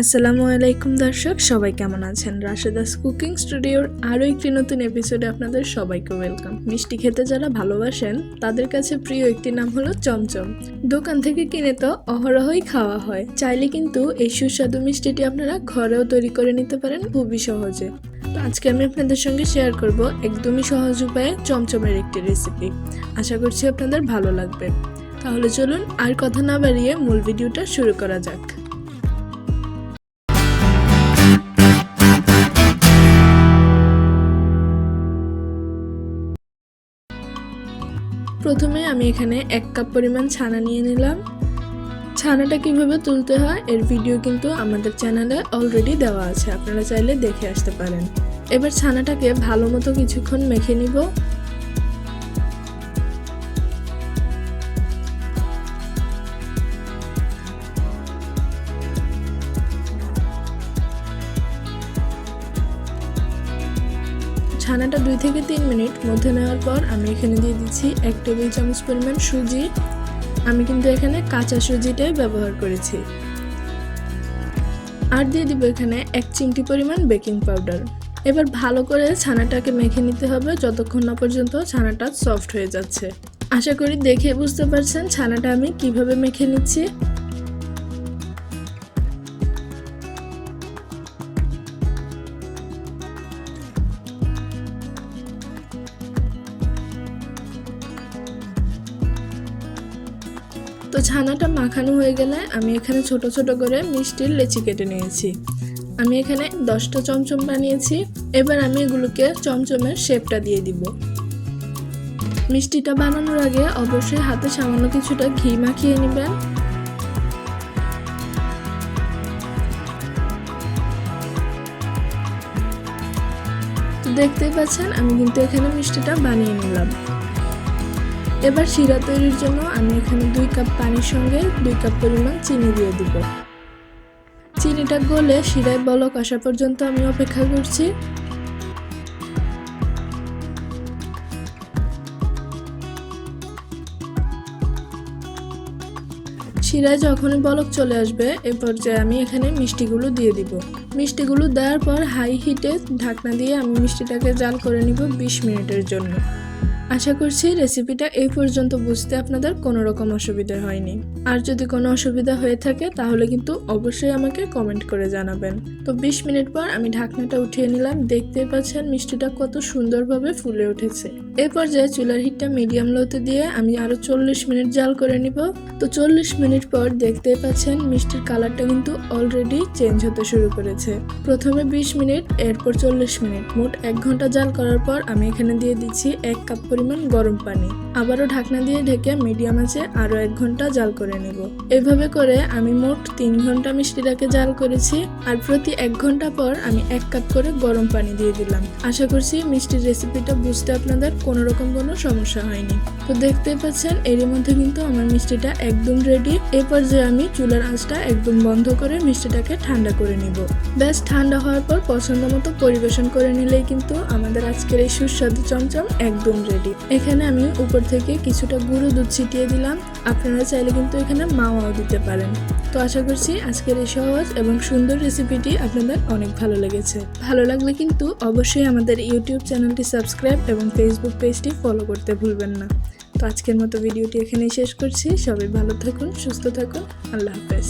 আসসালামু আলাইকুম দর্শক, সবাই কেমন আছেন? রাশেদাস কুকিং স্টুডিওর আরও একটি নতুন এপিসোডে আপনাদের সবাইকে ওয়েলকাম। মিষ্টি খেতে যারা ভালোবাসেন, তাদের কাছে প্রিয় একটি নাম হলো চমচম। দোকান থেকে কিনে তো অহরহই খাওয়া হয়। চাইলে কিন্তু এই সুস্বাদু মিষ্টিটি আপনারা ঘরেও তৈরি করে নিতে পারেন খুবই সহজে। তো আজকে আমি আপনাদের সঙ্গে শেয়ার করব একদমই সহজ উপায়ে চমচমের একটি রেসিপি। আশা করছি আপনাদের ভালো লাগবে। তাহলে চলুন আর কথা না বাড়িয়ে মূল ভিডিওটা শুরু করা যাক। প্রথমে আমি এখানে এক কাপ পরিমাণ ছানা নিয়ে নিলাম। ছানাটা কীভাবে তুলতে হয় এর ভিডিও কিন্তু আমাদের চ্যানেলে অলরেডি দেওয়া আছে। আপনারা চাইলে দেখে আসতে পারেন। এবার ছানাটাকে ভালো মতো কিছুক্ষণ মেখে নিব। ছানাটা দুই থেকে তিন মিনিট মধ্যে নেওয়ার পর আমি এখানে দিয়ে দিচ্ছি এক টেবিল চামচ পরিমাণ সুজি। আমি কিন্তু এখানে কাঁচা সুজিটাই ব্যবহার করেছি। আর দিয়ে দিব এখানে এক চিমটি পরিমাণ বেকিং পাউডার। এবার ভালো করে ছানাটাকে মেখে নিতে হবে যতক্ষণ না পর্যন্ত ছানাটা সফট হয়ে যাচ্ছে। আশা করি দেখে বুঝতে পারছেন ছানাটা আমি কীভাবে মেখে নিচ্ছি। তো ছানাটা মাখানো হয়ে গেলে আমি এখানে ছোট ছোট করে মিষ্টির লেচি কেটে নিয়েছি। আমি এখানে দশটা চমচম বানিয়েছি। এবার আমি এগুলোকে চমচমের শেপটা দিয়ে দিব। মিষ্টিটা বানানোর আগে অবশ্যই হাতে সামান্য কিছুটা ঘি মাখিয়ে নেবেন। দেখতেই পাচ্ছেন, আমি কিন্তু এখানে মিষ্টিটা বানিয়ে নিলাম। এবার শিরা তৈরির জন্য আমি এখানে দুই কাপ পানির সঙ্গে দুই কাপ পরিমাণ চিনি দিয়ে দিব। চিনিটা গলে শিরায় বলক আসা পর্যন্ত আমি অপেক্ষা করছি। শিরায় যখনই বলক চলে আসবে, এ পর্যায়ে আমি এখানে মিষ্টিগুলো দিয়ে দিব। মিষ্টিগুলো দেওয়ার পর হাই হিটে ঢাকনা দিয়ে আমি মিষ্টিটাকে জাল করে নিব বিশ মিনিটের জন্য। আশা করছি রেসিপিটা এই পর্যন্ত বুঝতে আপনাদের কোনো রকম অসুবিধা হয়নি। আর যদি কোনো অসুবিধা হয়ে থাকে, তাহলে কিন্তু অবশ্যই আমাকে কমেন্ট করে জানাবেন। তো বিশ মিনিট পর আমি ঢাকনাটা উঠিয়ে নিলাম। দেখতে পাচ্ছেন মিষ্টিটা কত সুন্দরভাবে ফুলে উঠেছে। এই পর্যায়ে চুলার হিটটা মিডিয়াম লোতে দিয়ে আমি আরও চল্লিশ মিনিট জাল করে নিব। তো চল্লিশ মিনিট পর দেখতে পাচ্ছেন মিষ্টির কালারটা কিন্তু অলরেডি চেঞ্জ হতে শুরু করেছে। প্রথমে বিশ মিনিট, এরপর চল্লিশ মিনিট। মোট এক ঘণ্টা জাল করার পর আমি এখানে দিয়ে দিচ্ছি এক কাপ পরিমাণ গরম পানি। আবারও ঢাকনা দিয়ে ঢেকে মিডিয়াম আছে আরও এক ঘণ্টা জাল করে নেব। এভাবে করে আমি মোট তিন ঘণ্টা মিষ্টিটাকে জাল করেছি। আর প্রতি এক ঘণ্টা পর আমি এক কাপ করে গরম পানি দিয়ে দিলাম। আশা করছি মিষ্টির রেসিপিটা বুঝতে আপনাদের কোনো রকম কোনো সমস্যা হয়নি। তো দেখতেই পাচ্ছেন, এরই মধ্যে কিন্তু আমার মিষ্টিটা একদম রেডি এ পর্যায়ে আমি চুলার আঁচটা একদম বন্ধ করে মিষ্টিটাকে ঠান্ডা করে নিব। ব্যাস, ঠান্ডা হওয়ার পর পছন্দ মতো পরিবেশন করে নিলেই কিন্তু আমাদের আজকের এই সুস্বাদু চমচম একদম রেডি এখানে আমি উপর থেকে কিছুটা গুঁড়ো দুধ ছিটিয়ে দিলাম। আপনারা চাইলে কিন্তু এখানে মাওয়াও দিতে পারেন। তো আশা করছি আজকের এই সহজ এবং সুন্দর রেসিপিটি আপনাদের অনেক ভালো লেগেছে। ভালো লাগলে কিন্তু অবশ্যই আমাদের ইউটিউব চ্যানেলটি সাবস্ক্রাইব এবং ফেসবুক পেজটি ফলো করতে ভুলবেন না। তো আজকের মতো ভিডিওটি এখানেই শেষ করছি। সবাই ভালো থাকুন, সুস্থ থাকুন। আল্লাহ হাফেজ।